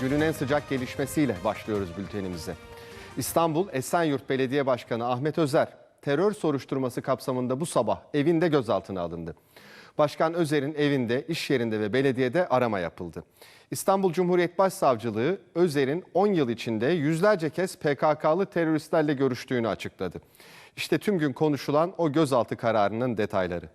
Günün en sıcak gelişmesiyle başlıyoruz bültenimize. İstanbul Esenyurt Belediye Başkanı Ahmet Özer terör soruşturması kapsamında bu sabah evinde gözaltına alındı. Başkan Özer'in evinde, iş yerinde ve belediyede arama yapıldı. İstanbul Cumhuriyet Başsavcılığı Özer'in 10 yıl içinde yüzlerce kez PKK'lı teröristlerle görüştüğünü açıkladı. İşte tüm gün konuşulan o gözaltı kararının detayları.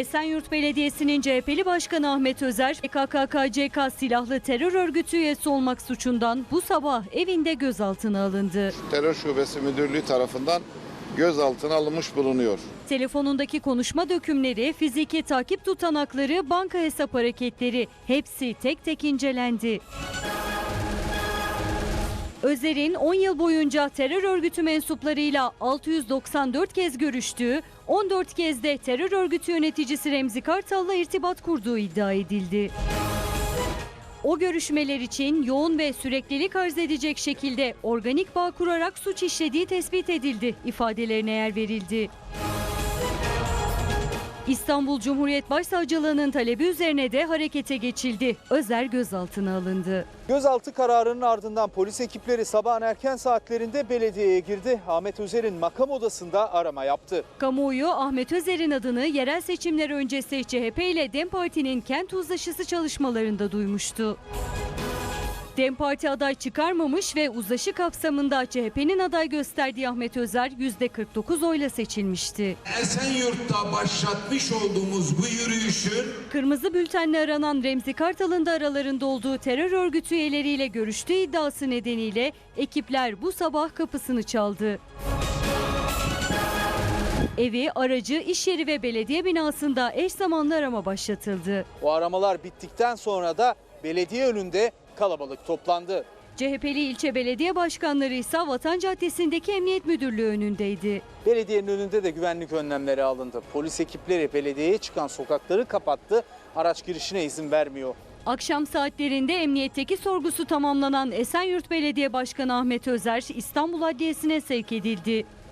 Esenyurt Belediyesi'nin CHP'li Başkanı Ahmet Özer, PKK-KCK silahlı terör örgütü üyesi olmak suçundan bu sabah evinde gözaltına alındı. Terör Şubesi Müdürlüğü tarafından gözaltına alınmış bulunuyor. Telefonundaki konuşma dökümleri, fiziki takip tutanakları, banka hesap hareketleri hepsi tek tek incelendi. Özer'in 10 yıl boyunca terör örgütü mensuplarıyla 694 kez görüştüğü, 14 kez de terör örgütü yöneticisi Remzi Kartal'la irtibat kurduğu iddia edildi. O görüşmeler için yoğun ve süreklilik arz edecek şekilde organik bağ kurarak suç işlediği tespit edildi. ifadelerine yer verildi. İstanbul Cumhuriyet Başsavcılığı'nın talebi üzerine de harekete geçildi. Özer gözaltına alındı. Gözaltı kararının ardından polis ekipleri sabahın erken saatlerinde belediyeye girdi. Ahmet Özer'in makam odasında arama yaptı. Kamuoyu Ahmet Özer'in adını yerel seçimler öncesi CHP ile DEM Parti'nin kent uzlaşısı çalışmalarında duymuştu. DEM Parti aday çıkarmamış ve uzlaşı kapsamında CHP'nin aday gösterdiği Ahmet Özer %49 oyla seçilmişti. Esenyurt'ta başlatmış olduğumuz bu yürüyüşün Kırmızı bültenle aranan Remzi Kartal'ın da aralarında olduğu terör örgütü üyeleriyle görüştüğü iddiası nedeniyle ekipler bu sabah kapısını çaldı. Evi, aracı, iş yeri ve belediye binasında eş zamanlı arama başlatıldı. O aramalar bittikten sonra da belediye önünde kalabalık toplandı. CHP'li ilçe belediye başkanları ise Vatan Caddesi'ndeki Emniyet Müdürlüğü önündeydi. Belediyenin önünde de güvenlik önlemleri alındı. Polis ekipleri belediyeye çıkan sokakları kapattı. Araç girişine izin vermiyor. Akşam saatlerinde emniyetteki sorgusu tamamlanan Esenyurt Belediye Başkanı Ahmet Özer İstanbul Adliyesi'ne sevk edildi.